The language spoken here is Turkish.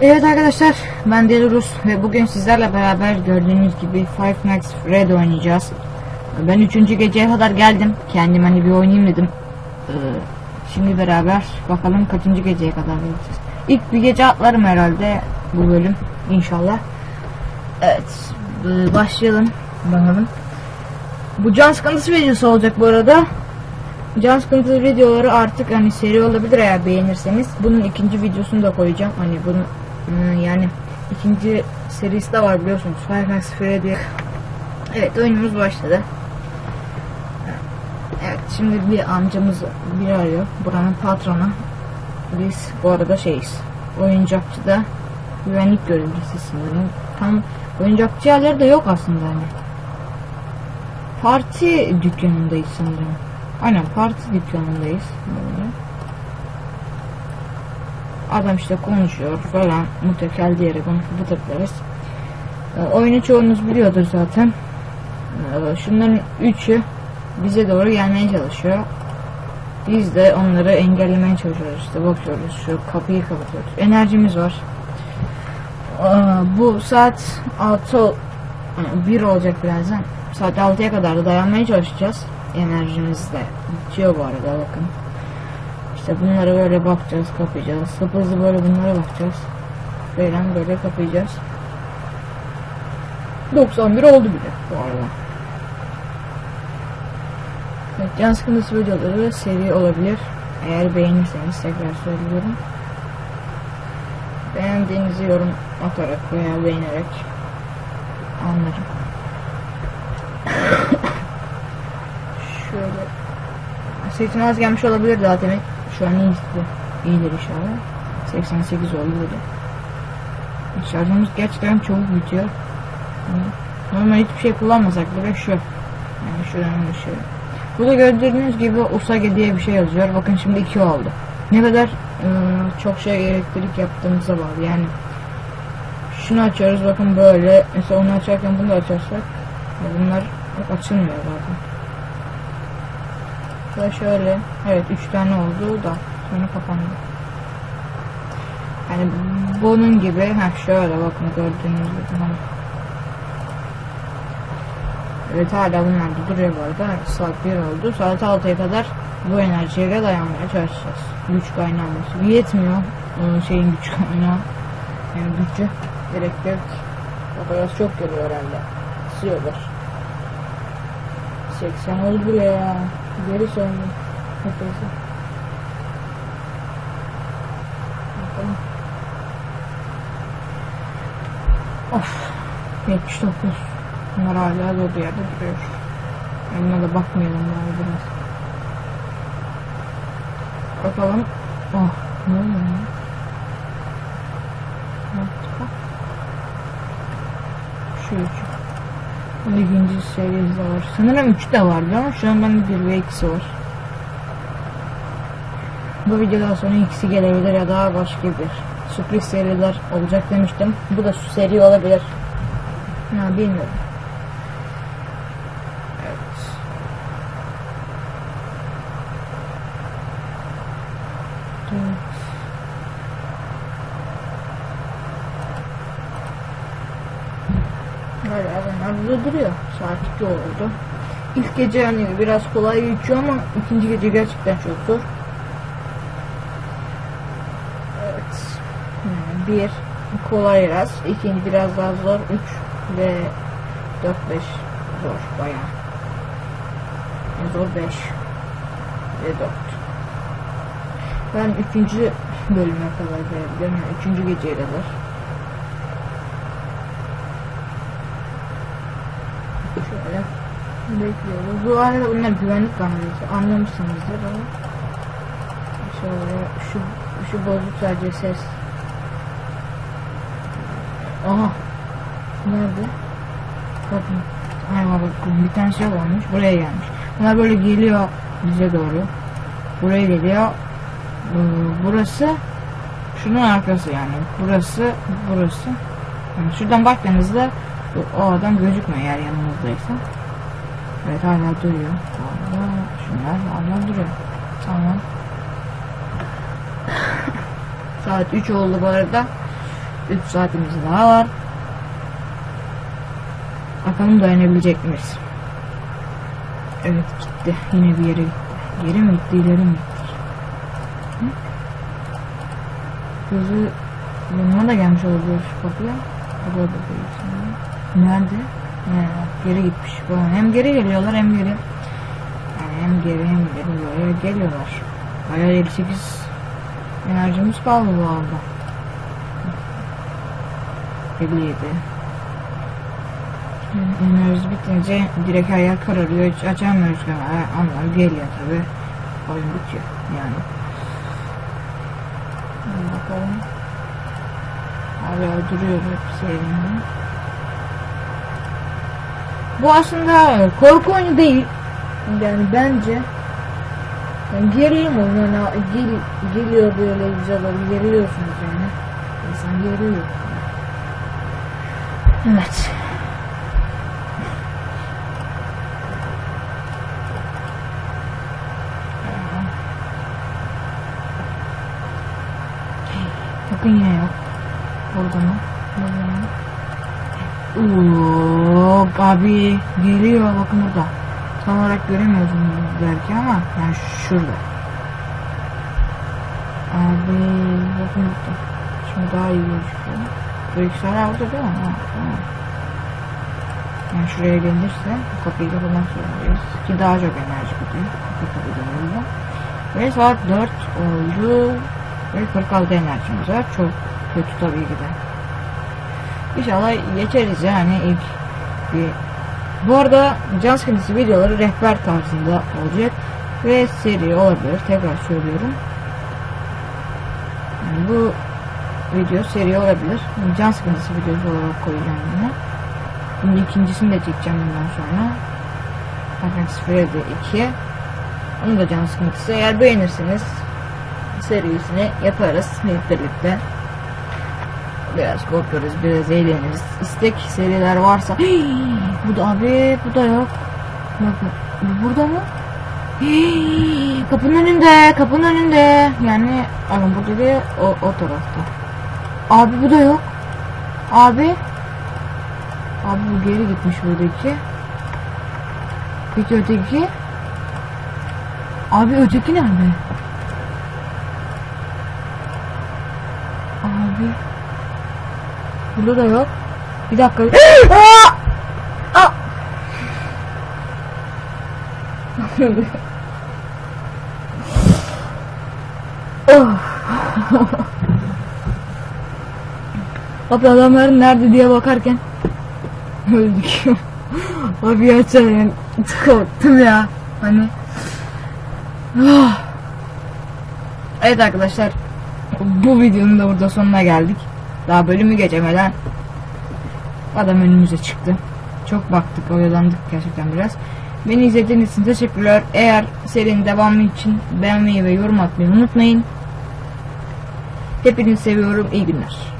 Evet arkadaşlar ben Deli Rus ve bugün sizlerle beraber gördüğünüz gibi Five Nights Fred oynayacağız. Ben üçüncü geceye kadar geldim. Kendim hani bir oynayayım dedim. Ee, şimdi beraber bakalım kaçıncı geceye kadar geleceğiz. İlk bir gece atlarım herhalde bu bölüm inşallah. Evet e, başlayalım bakalım. Bu can sıkıntısı videosu olacak bu arada. Can sıkıntılı videoları artık hani seri olabilir eğer beğenirseniz. Bunun ikinci videosunu da koyacağım. Hani bunu yani ikinci serisi de var biliyorsunuz. Five Nights Freddy. Evet oyunumuz başladı. Evet şimdi bir amcamız bir arıyor. Buranın patronu. Biz bu arada şeyiz. Oyuncakçıda güvenlik görevlisi sanırım. Tam oyuncakçı yerleri de yok aslında hani. Parti dükkanındayız sanırım. Aynen parti dükkanındayız. Böyle. Adam işte konuşuyor falan. Mutekel diyerek onu kapatabiliriz. Ee, oyunu çoğunuz biliyordur zaten. Ee, şunların üçü bize doğru gelmeye çalışıyor. Biz de onları engellemeye çalışıyoruz. İşte bakıyoruz şu kapıyı kapatıyoruz. Enerjimiz var. Ee, bu saat 6 ol- 1 olacak birazdan. Saat 6'ya kadar da dayanmaya çalışacağız. Enerjimiz de bitiyor bu arada bakın. İşte bunlara böyle bakacağız, kapayacağız. Hızlı böyle bunlara bakacağız. Böyle böyle kapayacağız. 91 oldu bile bu arada. Evet, can sıkıntısı videoları seri olabilir. Eğer beğenirseniz tekrar söylüyorum. Beğendiğinizi yorum atarak veya beğenerek anlarım. Şöyle 80 az gelmiş olabilir demek. Şu an iyi iyidir inşallah. 88 oldu böyle. Şarjımız gerçekten çabuk bitiyor. Normal hiçbir şey kullanmasak bile şu. Yani şuradan dışı. Burada gördüğünüz gibi Usagi diye bir şey yazıyor. Bakın şimdi 2 oldu. Ne kadar e, çok şey elektrik yaptığımıza bağlı. Yani şunu açıyoruz bakın böyle. Mesela onu açarken bunu da açarsak bunlar açılmıyor zaten. Ve şöyle evet 3 tane oldu da sonra kapandı. Yani bunun gibi ha şöyle bakın gördüğünüz gibi. Evet hala bunlar duruyor bu arada. Saat 1 oldu. Saat 6'ya kadar bu enerjiye dayanmaya çalışacağız. Güç kaynağımız. Yetmiyor ıı, şeyin güç kaynağı. Yani gücü elektrik. O kadar çok geliyor herhalde. Sıyorlar. 80 oldu ya. Geri. Nefesi. Bakalım. Of. 79. Bunlar hala doğru yerde duruyor. Onlara da bakmayalım yani biraz. Bakalım. Oh. Ne oluyor ya? Şu üçü. İkinci seviyesi de var. Sanırım 3 de vardı ama şu an bende 1 ve ikisi var. Bu videodan sonra ikisi gelebilir ya da başka bir sürpriz seriler olacak demiştim. Bu da seri olabilir. Ya bilmiyorum. Evet. Evet. Böyle bunlar burada duruyor. Saat 2 oldu. İlk gece hani biraz kolay geçiyor ama ikinci gece gerçekten çok zor. Evet. Bir kolay biraz. ikinci biraz daha zor. Üç ve dört beş zor bayağı. Zor beş ve dört. Ben üçüncü bölüme kadar gelebiliyorum. Yani üçüncü geceye kadar. Şöyle bekliyoruz. Bu arada bunlar güvenlik kamerası. Anlamışsınızdır ama. Şöyle şu şu bozuk sadece ses. Aha. Nerede? Bakın. Ay bakın bir tane şey olmuş. Buraya gelmiş. Bunlar böyle geliyor bize doğru. Buraya geliyor. Ee, Burası şunun arkası yani. Burası burası. Yani şuradan baktığınızda o adam gözükmüyor eğer yanınızdaysa. Evet hala duruyor. Hala şunlar hala duruyor. Tamam. Saat 3 oldu bu arada. 3 saatimiz daha var. Bakalım dayanabilecek miyiz? Evet gitti. Yine bir yere gitti. Geri mi gitti ileri mi gitti? Hı? Gözü yanına da gelmiş olabilir şu kapıya. Kapıya da değil. Nerede? Geri gitmiş. Hem geri geliyorlar hem geri. Yani hem geri hem geri böyle geliyorlar. Bayağı 58 enerjimiz kaldı bu arada. 57 Enerji bitince direkt her yer kararıyor. Hiç açamıyoruz. Onlar geliyor tabi. Oyun bitiyor yani. Bakalım. Hala duruyor hepsi elinde. Bu aslında korku oyunu değil. Yani bence yani gerilim oyunu. Yani gel, geliyor böyle güzel oluyor. Geriliyorsunuz yani. İnsan geriliyor. Evet. Bakın yine yok. Burada mı? Burada mı? Oo, abi geliyor bakın burada. Tam olarak göremiyorsunuz belki ama yani şurada. Abi bakın burada. Şimdi daha iyi gözüküyor. Bilgisayar orada değil mi? Ha, tamam. Yani şuraya gelirse bu kapıyı kapamak zorundayız. Ki daha çok enerji gidiyor. Kapıyı kapatılığında. Ve saat 4 oldu. Ve 46 enerjimiz var. Çok kötü tabii ki de. İnşallah geçeriz yani ilk bir. Bu arada can sıkıntısı videoları rehber tarzında olacak. Ve seri olabilir. Tekrar söylüyorum. Yani bu video seri olabilir. Can sıkıntısı videosu olarak koyacağım bunu. Şimdi ikincisini de çekeceğim bundan sonra. Fakat Freddy 2. Onu da can sıkıntısı. Eğer beğenirseniz serisini yaparız hep birlikte. Biraz korkarız, biraz eğleniriz. İstek seriler varsa Hii, bu da abi, bu da yok. Bakın, bu burada mı? Hii, kapının önünde, kapının önünde. Yani, bakın burada değil, o, o tarafta. Abi bu da yok. Abi. Abi bu geri gitmiş buradaki. Peki öteki? Abi öteki nerede? Abi. Burada da yok. Bir dakika. Aa! Aa! oh. Abi adamların nerede diye bakarken öldük. Abi gerçekten korktum ya. Hani Ah. Evet arkadaşlar bu videonun da burada sonuna geldik. Daha bölümü geçemeden adam önümüze çıktı. Çok baktık, oyalandık gerçekten biraz. Beni izlediğiniz için teşekkürler. Eğer serinin devamı için beğenmeyi ve yorum atmayı unutmayın. Hepinizi seviyorum. İyi günler.